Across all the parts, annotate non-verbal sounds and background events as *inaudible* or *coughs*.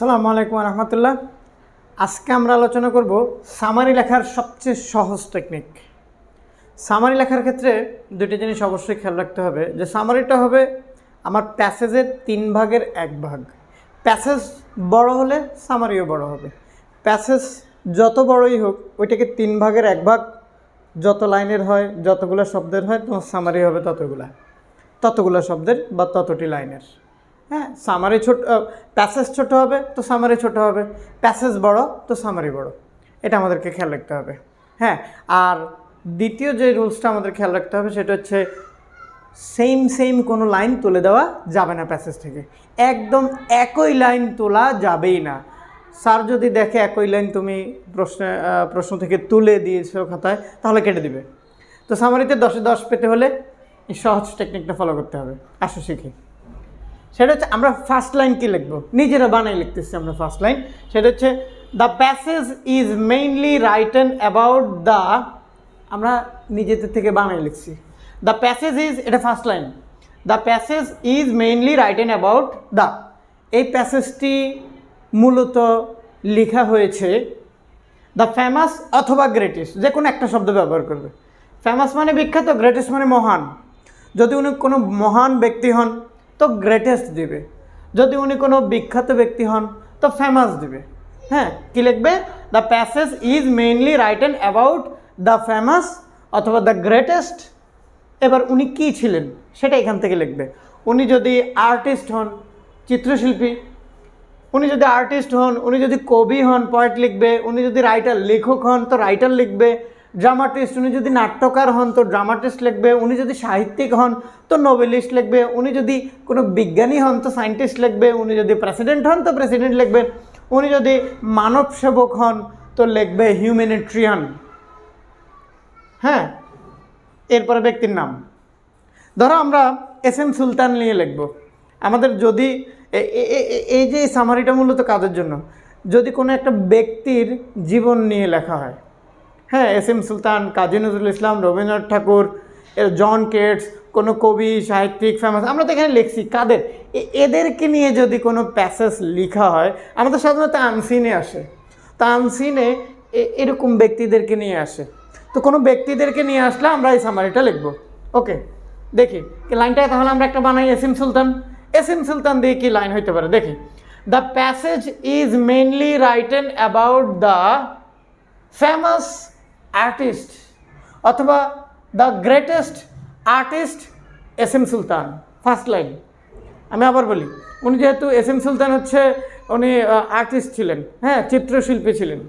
আসসালামু আলাইকুম রহমতুল্লাহ আজকে আমরা আলোচনা করব সামারি লেখার সবচেয়ে সহজ টেকনিক সামারি লেখার ক্ষেত্রে দুটি জিনিস অবশ্যই খেয়াল রাখতে হবে। যে সামারিটা হবে আমার প্যাসেজের তিন ভাগের এক ভাগ। প্যাসেজ বড় হলে সামারিও বড় হবে। প্যাসেজ যত বড়ই হোক, ওইটাকে তিন ভাগের এক ভাগ যত লাইনের হয়, যতগুলো শব্দের হয়, তোমার সামারি হবে ততগুলা। ততগুলো শব্দের বা ততটি লাইনের। হ্যাঁ সামারি ছোট প্যাসেজ ছোট হবে তো সামারি ছোট হবে প্যাসেজ বড় তো সামারি বড়। এটা আমাদেরকে খেয়াল রাখতে হবে। হ্যাঁ আর দ্বিতীয় যে রুলসটা আমাদের খেয়াল রাখতে হবে সেটা হচ্ছে সেম সেম কোনো লাইন তুলে দেওয়া যাবে না প্যাসেজ থেকে। একদম একই লাইন তোলা যাবেই না। স্যার যদি দেখে একই লাইন তুমি প্রশ্নে প্রশ্ন থেকে তুলে দিয়েছ খাতায়, তাহলে কেটে দিবে। তো সামারিতে দশে দশ পেতে হলে সহজ টেকনিকটা ফলো করতে হবে। আসো শিখি। সেটা হচ্ছে আমরা ফার্স্ট লাইন কি লিখব? নিজেরা বানাই লিখতেছি আমরা ফার্স্ট লাইন সেটা হচ্ছে the passage is mainly written about the আমরা নিজেদের থেকে বানাই লিখছি। দ্য প্যাসেজ ইজ এটা first line the passage is mainly written about the এই প্যাসেজটি মূলত লেখা হয়েছে দ্য ফেমাস অথবা গ্রেটেস্ট যে কোনো একটা শব্দ ব্যবহার করবে। ফেমাস মানে বিখ্যাত গ্রেটেস্ট মানে মহান। যদি উনি কোনো মহান ব্যক্তি হন তো গ্রেটেস্ট দিবে। যদি উনি কোনো বিখ্যাত ব্যক্তি হন, তো ফেমাস দিবে। হ্যাঁ কী লিখবে? The passage is mainly written about the famous অথবা দ্য গ্রেটেস্ট এবার উনি কী ছিলেন, সেটা এখান থেকে লিখবে। উনি যদি আর্টিস্ট হন, চিত্রশিল্পী, উনি যদি আর্টিস্ট হন, উনি যদি কবি হন পয়েট লিখবে, উনি যদি রাইটার লেখক হন, তো রাইটার লিখবে। ড্রামাটিস্ট উনি যদি নাট্যকার হন, তো ড্রামাটিস্ট লিখবে, উনি যদি সাহিত্যিক হন, তো নোবেলিস্ট লিখবে, উনি যদি কোনো বিজ্ঞানী হন, তো সায়েন্টিস্ট লিখবে, উনি যদি প্রেসিডেন্ট হন, তো প্রেসিডেন্ট লিখবেন উনি যদি মানব সেবক হন, তো লিখবে হিউম্যানিট্রিয়ান হ্যাঁ? এরপরে ব্যক্তির নাম। ধরো আমরা এস এম সুলতান নিয়ে লিখব। আমাদের যদি এই যে সামারিটা মূলত কাজের জন্য? যদি কোনো একটা ব্যক্তির জীবন নিয়ে লেখা হয়। হ্যাঁ S M Sultan, Kazi Nazrul Islam, Rabindranath Thakur John Keats, কোনো কবি, সাহিত্যিক ফেমাস আমরা তো এখানে লিখছি। কাদের? এদেরকে নিয়ে যদি কোনো প্যাসেজ লেখা হয়, আমাদের সাধারণত আনসিনে আসে। তা আনসিনে এরকম ব্যক্তিদেরকে নিয়ে আসে। তো কোনো ব্যক্তিদেরকে নিয়ে আসলে আমরা এই সামারিটা লিখব। ওকে দেখি লাইনটা? তাহলে আমরা একটা বানাই এসিম সুলতান। এসিম সুলতান দিয়ে কি লাইন হইতে পারে? দেখি। The passage is mainly written about the famous artist অথবা the greatest artist S M Sultan first line আমি আবার বলি, উনি যেহেতু এস এম সুলতান হচ্ছে, উনি আর্টিস্ট ছিলেন হ্যাঁ চিত্রশিল্পী ছিলেন।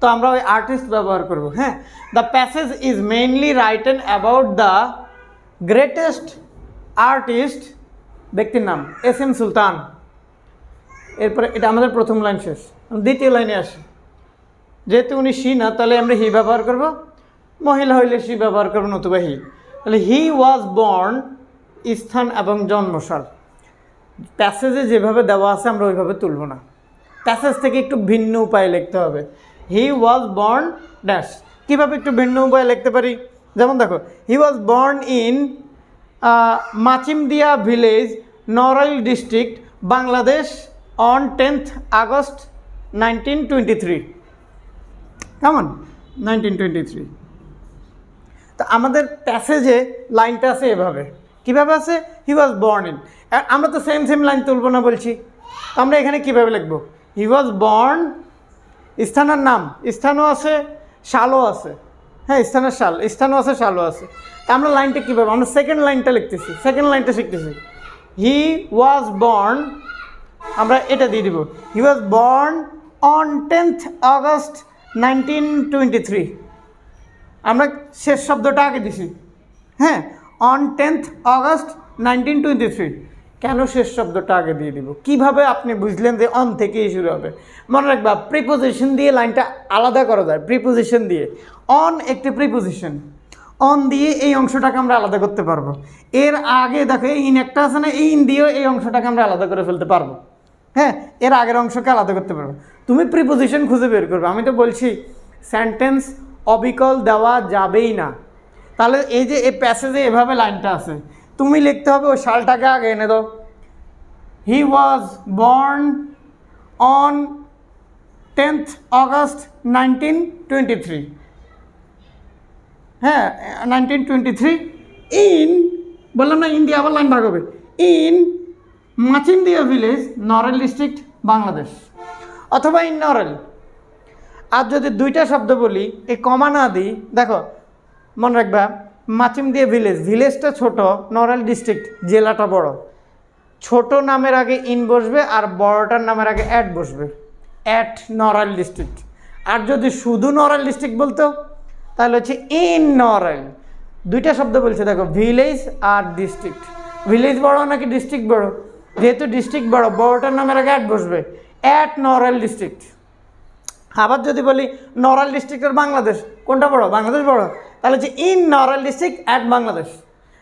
তো আমরা ওই আর্টিস্ট ব্যবহার করব হ্যাঁ। The passage is mainly written about the greatest artist ব্যক্তির নাম এস এম সুলতান এরপরে এটা আমাদের প্রথম লাইন শেষ। দ্বিতীয় লাইনে আসি। যেহেতু উনি সি না, তাহলে আমরা হি ব্যবহার করব। মহিলা হইলে সি ব্যবহার করব নতুবা হি। তাহলে হি ওয়াজ বর্ন স্থান এবং জন্মসাল। প্যাসেজে যেভাবে দেওয়া আছে, আমরা ওইভাবে তুলব না। প্যাসেজ থেকে একটু ভিন্ন উপায়ে লিখতে হবে। He was born dash. কীভাবে একটু ভিন্ন উপায়ে লিখতে পারি? যেমন দেখো, he was born in Machimdia village Narail district, Bangladesh, on tenth August nineteen twenty three. কেমন নাইনটিন টোয়েন্টি থ্রি তো আমাদের প্যাসেজে লাইনটা আছে এভাবে। কীভাবে আছে? হি ওয়াজ বর্ন ইন আমরা তো সেম সেম লাইন তুলব না বলছি। আমরা এখানে কীভাবে লিখব? হি ওয়াজ বর্ন স্থানের নাম, স্থানও আছে, শালও আছে। হ্যাঁ স্থানের শাল, স্থানও আছে, শালও আছে। তা আমরা লাইনটা কীভাবে? আমরা সেকেন্ড লাইনটা লিখতেছি। সেকেন্ড লাইনটা শিখতেছি। হি ওয়াজ বর্ন আমরা এটা দিয়ে দিব। He was born on tenth August nineteen twenty three. আমরা শেষ শব্দটা আগে দিছি। হ্যাঁ on tenth August nineteen twenty three. কেন শেষ শব্দটা আগে দিয়ে দিব? কীভাবে আপনি বুঝলেন যে অন থেকেই শুরু হবে? মনে রাখবা প্রিপোজিশন দিয়ে লাইনটা আলাদা করা যায় প্রিপোজিশন দিয়ে। অন একটি প্রিপোজিশন অন দিয়ে এই অংশটাকে আমরা আলাদা করতে পারব। এর আগে দেখো, এই ইন একটা আছে না, এই ইন দিয়েও এই অংশটাকে আমরা আলাদা করে ফেলতে পারব। হ্যাঁ এর আগের অংশকে আলাদা করতে পারব। তুমি প্রিপোজিশন খুঁজে বের করবে। আমি তো বলছি সেন্টেন্স অবিকল দেওয়া যাবেই না। তাহলে এই যে এই প্যাসেজে এভাবে লাইনটা আছে, তুমি লিখতে হবে ওই শালটাকে আগে এনে দাও। He was born on tenth August nineteen twenty three হ্যাঁ নাইনটিন টোয়েন্টি থ্রি ইন বললাম না ইন্ডিয়া আবার লাইন ভাগ হবে। In Machimdia village Narail district Bangladesh অথবা ইন নরেল আর যদি দুইটা শব্দ বলি, এই কমা না দিই দেখো, মনে রাখবা মাচিমদিয়া ভিলেজ ভিলেজটা ছোট, নরাল ডিস্ট্রিক্ট জেলাটা বড়। ছোট নামের আগে ইন বসবে আর বড়টার নামের আগে অ্যাড বসবে। অ্যাট নরাল ডিস্ট্রিক্ট আর যদি শুধু নরাল ডিস্ট্রিক্ট বলতো, তাহলে হচ্ছে ইন নরাল। দুইটা শব্দ বলছে, দেখো ভিলেজ আর ডিস্ট্রিক্ট ভিলেজ বড় নাকি ডিস্ট্রিক্ট বড়? যেহেতু ডিস্ট্রিক্ট বড়, বড়টার নামের আগে অ্যাড বসবে। অ্যাট নরাল ডিস্ট্রিক্ট আবার যদি বলি নরাল ডিস্ট্রিক্টের বাংলাদেশ, কোনটা বড়? বাংলাদেশ বড়। তাহলে হচ্ছে in Narail district at Bangladesh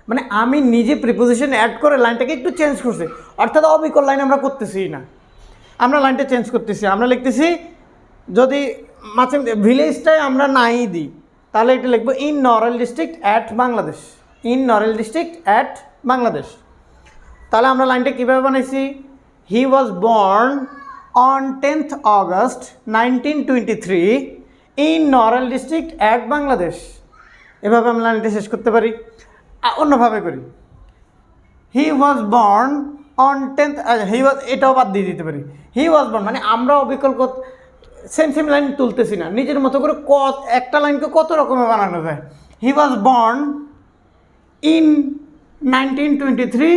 মানে আমি নিজে প্রিপোজিশন অ্যাড করে লাইনটাকে একটু চেঞ্জ করছি। অর্থাৎ অবিকল লাইন আমরা করতেছি না। আমরা লাইনটা চেঞ্জ করতেছি। আমরা লিখতেছি, যদি মাঝে ভিলেজটাই আমরা নাই দিই, তাহলে এটা লিখব in Narail district at Bangladesh in Narail district at Bangladesh তাহলে আমরা লাইনটা কীভাবে বানাইছি? He was born on tenth August nineteen in Narail district at Bangladesh এভাবে আমরা লাইনটা শেষ করতে পারি। অন্যভাবে করি। He was born on tenth he was এটাও বাদ দিয়ে দিতে পারি। হি ওয়াজ বর্ন মানে আমরা অবিকল্প সেম সেম লাইন তুলতেছি না। নিজের মতো করে কত, একটা লাইনকে কত রকমের বানানো যায়। He was born in nineteen twenty three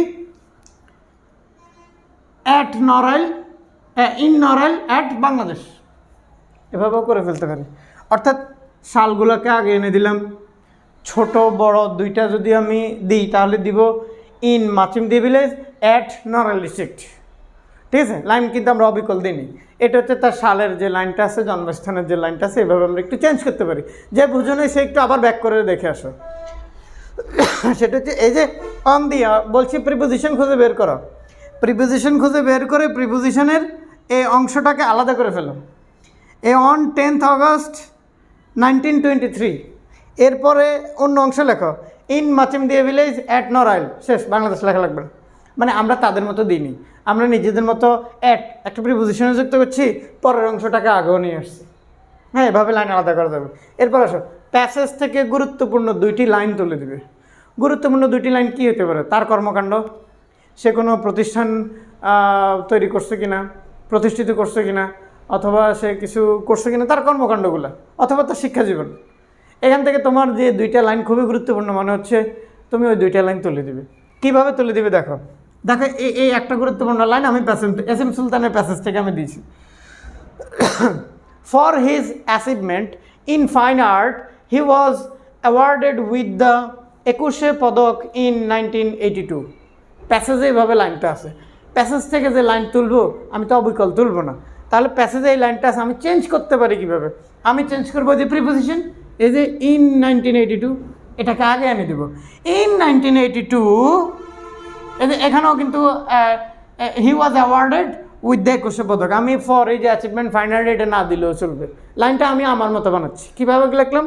at Narail in Narail at Bangladesh. এভাবেও করে ফেলতে পারি। অর্থাৎ সালগুলোকে আগে এনে দিলাম। ছোট, বড় দুইটা যদি আমি দিই, তাহলে দিব in Machimdia village at Narail district ঠিক আছে? লাইন কিন্তু আমরা অবিকল দিইনি। এটা হচ্ছে তার সালের যে লাইনটা আছে, জন্মস্থানের যে লাইনটা আছে, এভাবে আমরা একটু চেঞ্জ করতে পারি। যে বুঝো নাই, সে একটু আবার ব্যাক করে দেখে আসো। সেটা হচ্ছে এই যে অন দিয়া বলছি প্রিপোজিশন খুঁজে বের করো। প্রিপোজিশন খুঁজে বের করে প্রিপোজিশনের এই অংশটাকে আলাদা করে ফেলো। এ on tenth August nineteen twenty three এরপরে অন্য অংশ লেখো। ইন মাচিম দিয়ে ভিলেজ অ্যাট নরাইল শেষ, বাংলাদেশ লেখা লাগবে না। মানে আমরা তাদের মতো দিইনি। আমরা নিজেদের মতো অ্যাট একটা প্রিপোজিশনে যুক্ত করছি, পরের অংশটাকে আগেও নিয়ে আসছি। হ্যাঁ এভাবে লাইন আলাদা করা যাবে। এরপর আসো। প্যাসেজ থেকে গুরুত্বপূর্ণ দুইটি লাইন তুলে দিবে। গুরুত্বপূর্ণ দুইটি লাইন কী হতে পারে? তার কর্মকাণ্ড। সে কোনো প্রতিষ্ঠান তৈরি করছে কিনা? প্রতিষ্ঠিত করছে কিনা, অথবা সে কিছু করছে কিনা, তার কর্মকাণ্ডগুলো, অথবা তার শিক্ষা জীবন এখান থেকে তোমার যে দুইটা লাইন খুবই গুরুত্বপূর্ণ, মনে হচ্ছে তুমি ওই দুইটা লাইন তুলে দিবে। কীভাবে তুলে দিবে দেখো। দেখো, এই এই একটা গুরুত্বপূর্ণ লাইন আমি প্যাসেজ এস এম সুলতানের প্যাসেজ থেকে আমি দিয়েছি। *coughs* For his achievement in fine art he was awarded with the Ekushey Padak in nineteen eighty two প্যাসেজে এইভাবে লাইনটা আছে। প্যাসেজ থেকে যে লাইন তুলবো, আমি তো অবিকল তুলবো না। তাহলে প্যাসেজে এই লাইনটা আমি চেঞ্জ করতে পারি কীভাবে? আমি চেঞ্জ করব যে প্রিপোজিশন এই যে ইন নাইনটিন টু এটাকে আগে এনে দেবো। ইন নাইনটিন এইটি টু এখানেও কিন্তু he was awarded with the Ekushey Padak. আমি ফর এই যে অ্যাচিভমেন্ট ফাইনাল এটা না দিলেও চলবে। লাইনটা আমি আমার মতো বানাচ্ছি। কীভাবে লিখলাম?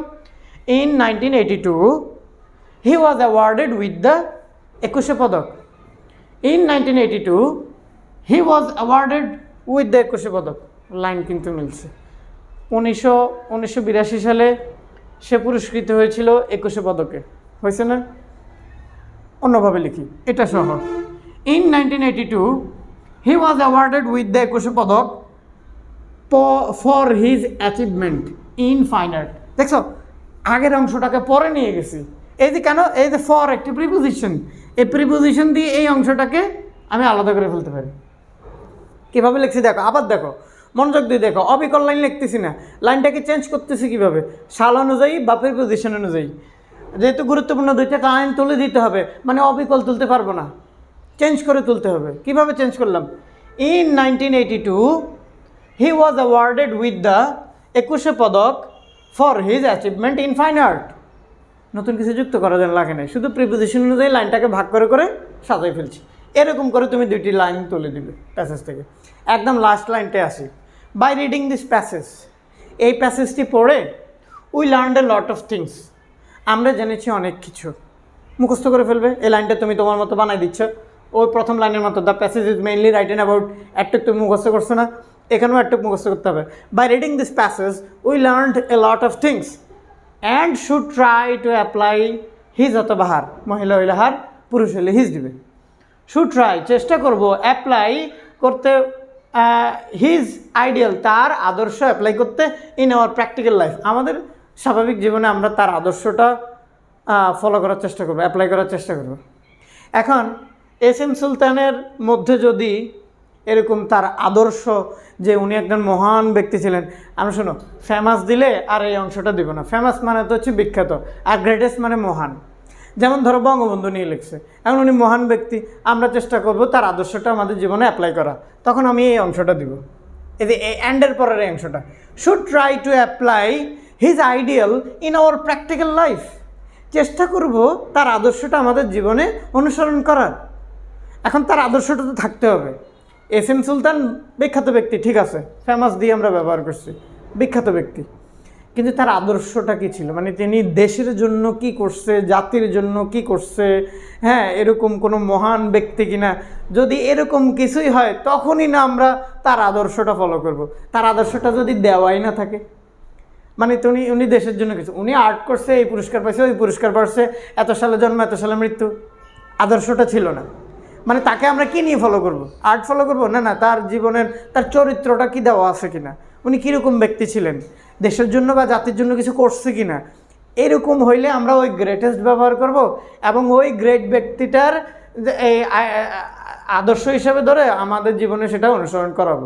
In nineteen eighty two he was awarded with the Ekushey Padak. In nineteen eighty two he was awarded with the Ekushey Padak line কিন্তু মিলছে। উনিশশো উনিশশো বিরাশি সালে সে পুরস্কৃত হয়েছিল একুশে পদকে হয়েছে না? অন্যভাবে লিখি, এটা সহ। In nineteen eighty two he was awarded with the Ekushey Padak for his achievement in fine art দেখছ, আগের অংশটাকে পরে নিয়ে গেছি। এই যে কেন? এই যে ফর একটি প্রিপোজিশন এই প্রিপোজিশন দিয়ে এই অংশটাকে আমি আলাদা করে ফেলতে পারি। কীভাবে লিখছি দেখো, আবার দেখো, মনোযোগ দিয়ে দেখো, অবিকল লাইন লিখতেছি না। লাইনটাকে চেঞ্জ করতেছি কীভাবে? সাল অনুযায়ী বা প্রিপোজিশন অনুযায়ী। যেহেতু গুরুত্বপূর্ণ দুইটা লাইন তুলে দিতে হবে মানে অবিকল তুলতে পারব না। চেঞ্জ করে তুলতে হবে। কীভাবে চেঞ্জ করলাম? In nineteen eighty two he was awarded with the Ekushey Padak for his achievement in fine art নতুন কিছু যুক্ত করার যেন লাগে না শুধু প্রিপোজিশন অনুযায়ী লাইনটাকে ভাগ করে করে সাজাই ফেলছি। এরকম করে তুমি দুইটি লাইন তুলে দিবে প্যাসেজ থেকে। একদম লাস্ট লাইনটায় আসি। বাই রিডিং দিস প্যাসেজ এই প্যাসেজটি পড়ে we learn a lot of things আমরা জেনেছি অনেক কিছু। মুখস্থ করে ফেলবে, এই লাইনটা তুমি তোমার মতো বানাই দিচ্ছ। ওই প্রথম লাইনের মতো the passage is mainly written about একটা তুমি মুখস্থ করছ না, এখানেও একটু মুখস্থ করতে হবে। By reading this passage we learn a lot of things and should try to apply his অথবা হার মহিলা হইলে হার, পুরুষ হইলে হিজ দিবে। শুড ট্রাই চেষ্টা করব অ্যাপ্লাই করতে হিজ আইডিয়াল তার আদর্শ অ্যাপ্লাই করতে ইন আওয়ার প্র্যাকটিক্যাল লাইফ আমাদের স্বাভাবিক জীবনে আমরা তার আদর্শটা ফলো করার চেষ্টা করব অ্যাপ্লাই করার চেষ্টা করব। এখন এস এম সুলতানের মধ্যে যদি এরকম তার আদর্শ যে উনি একজন মহান ব্যক্তি ছিলেন। আমি শোনো ফেমাস দিলে আর এই অংশটা দিব না। ফেমাস মানে তো হচ্ছে বিখ্যাত, আর গ্রেটেস্ট মানে মহান। যেমন ধরো বঙ্গবন্ধু নিয়ে লিখছে, এখন উনি মহান ব্যক্তি, আমরা চেষ্টা করব তার আদর্শটা আমাদের জীবনে অ্যাপ্লাই করা। তখন আমি এই অংশটা দিব। এই যে অ্যান্ডের পরের এই অংশটা। Should try to apply his ideal in our practical life চেষ্টা করব তার আদর্শটা আমাদের জীবনে অনুসরণ করার। এখন তার আদর্শটা তো থাকতে হবে। এস এম সুলতান বিখ্যাত ব্যক্তি, ঠিক আছে ফেমাস দিয়ে আমরা ব্যবহার করছি, বিখ্যাত ব্যক্তি। কিন্তু তার আদর্শটা কি ছিল? মানে তিনি দেশের জন্য কি করছে, জাতির জন্য কি করছে হ্যাঁ এরকম কোনো মহান ব্যক্তি কিনা? যদি এরকম কিছুই হয়, তখনই না আমরা তার আদর্শটা ফলো করব। তার আদর্শটা যদি দেওয়াই না থাকে মানে উনি উনি দেশের জন্য কিছু, উনি আর্ট করছে, এই পুরস্কার পাইছে, ওই পুরস্কার পাচ্ছে এত সালে জন্ম, এত সালে মৃত্যু। আদর্শটা ছিল না। মানে তাকে আমরা কি নিয়ে ফলো করব? আর্ট ফলো করব? না না, তার জীবনের, তার চরিত্রটা কি দেওয়া আছে কিনা? উনি কীরকম ব্যক্তি ছিলেন? দেশের জন্য বা জাতির জন্য কিছু করছে কিনা? এরকম হইলে আমরা ওই গ্রেটেস্ট ব্যবহার করব এবং ওই গ্রেট ব্যক্তিটার এই আদর্শ হিসেবে ধরে আমাদের জীবনে সেটা অনুসরণ করাবো।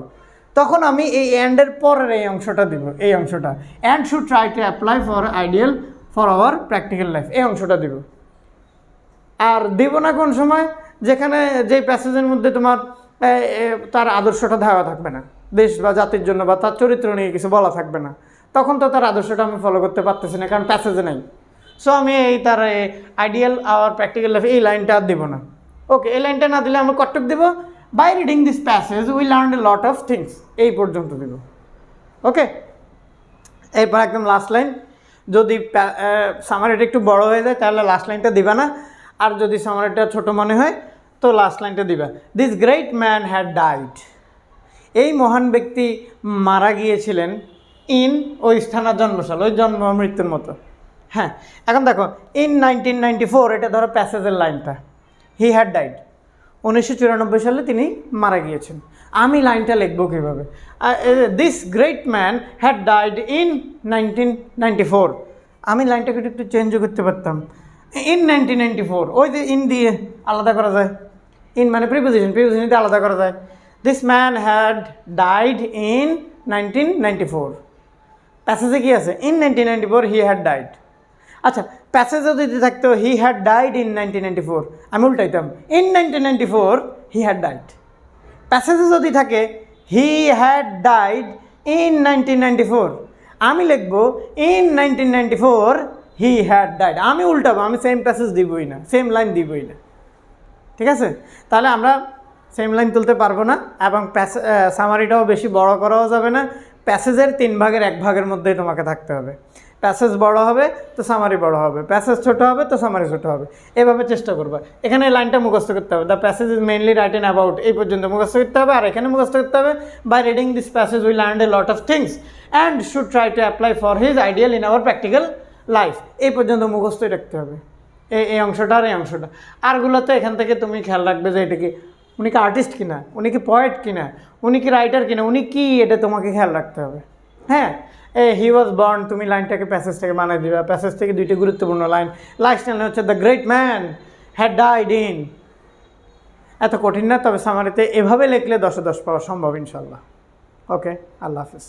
তখন আমি এই অ্যান্ডের পরের এই অংশটা দিব, এই অংশটা। And should try to apply for ideal for our practical life এই অংশটা দিব। আর দিব না কোন সময়? যেখানে যে প্যাসেজের মধ্যে তোমার তার আদর্শটা ধারা থাকবে না। দেশ বা জাতির জন্য বা তার চরিত্র নিয়ে কিছু বলা থাকবে না। তখন তো তার আদর্শটা আমি ফলো করতে পারতেছি না, কারণ প্যাসেজে নেই। সো আমি এই তার আইডিয়াল আওয়ার প্র্যাকটিক্যাল লাইফ এই লাইনটা আর দিব না। ওকে এই লাইনটা না দিলে আমি কটক দিব? By reading this passage we learn a lot of things এই পর্যন্ত দিব। ওকে এরপর একদম লাস্ট লাইন যদি সামারিটা একটু বড় হয়ে যায়, তাহলে লাস্ট লাইনটা দিবা না। আর যদি সামারিটা ছোট মনে হয় তো লাস্ট লাইনটা দিবা। This great man had died এই মহান ব্যক্তি মারা গিয়েছিলেন ইন ওই স্থানার জন্মশাল ওই জন্ম মৃত্যুর মতো। হ্যাঁ এখন দেখো ইন নাইনটিন নাইনটি ফোর এটা ধরো প্যাসেজের লাইনটা হি হ্যাড ডাইড উনিশশো চুরানব্বই সালে তিনি মারা গিয়েছেন। আমি লাইনটা লিখব কীভাবে? This great man had died in nineteen ninety four আমি লাইনটাকে একটু চেঞ্জও করতে পারতাম। ইন নাইনটিন নাইনটি ফোর ওই যে ইন দিয়ে আলাদা করা যায়। ইন মানে প্রিপোজিশন প্রিপোজিশন দিয়ে আলাদা করা যায়। This man had died in nineteen ninety four প্যাসেজে কি আছে? In nineteen ninety he had died আচ্ছা প্যাসেজে যদি থাকতো he had died in nineteen ninety four আমি উল্টাইতাম। In nineteen ninety four he had died প্যাসেজে যদি থাকে he had died in nineteen ninety four আমি লিখব in nineteen ninety four he had died আমি উল্টাবো, আমি সেম প্যাসেজ দিবই না সেম লাইন দিবই না। ঠিক আছে? তাহলে আমরা সেম লাইন তুলতে পারব না এবং প্যাসে সামারিটাও বেশি বড় করাও যাবে না। প্যাসেজের তিন ভাগের এক ভাগের মধ্যেই তোমাকে থাকতে হবে। প্যাসেজ বড় হবে, তো সামারি বড় হবে। প্যাসেজ ছোট হবে, তো সামারি ছোট হবে। এভাবে চেষ্টা করবে। এখানে লাইনটা মুখস্থ করতে হবে। The passage is mainly right about এই পর্যন্ত মুখস্থ করতে হবে। আর এখানে মুখস্থ করতে হবে by reading this passage we learn a lot of things and should try to apply for his ideal in our practical life এই পর্যন্ত মুখস্থই রাখতে হবে। এই এই অংশটা আর এই অংশটা। আরগুলো তো এখান থেকে তুমি খেয়াল রাখবে যে এটা কি, উনি কি আর্টিস্ট কিনা, উনি কি পয়েট কিনা, উনি কি রাইটার কিনা, উনি কি এটা তোমাকে খেয়াল রাখতে হবে। হ্যাঁ? এ হি ওয়াজ বর্ন তুমি লাইনটাকে প্যাসেজ থেকে বানিয়ে দিবে। প্যাসেজ থেকে দুইটি গুরুত্বপূর্ণ লাইন। লাস্ট লাইন হচ্ছে the great man had died in এত কঠিন না, তবে সামারিতে এভাবে লিখলে দশে দশ পাওয়া সম্ভব ইনশাল্লাহ। ওকে আল্লাহ হাফিজ।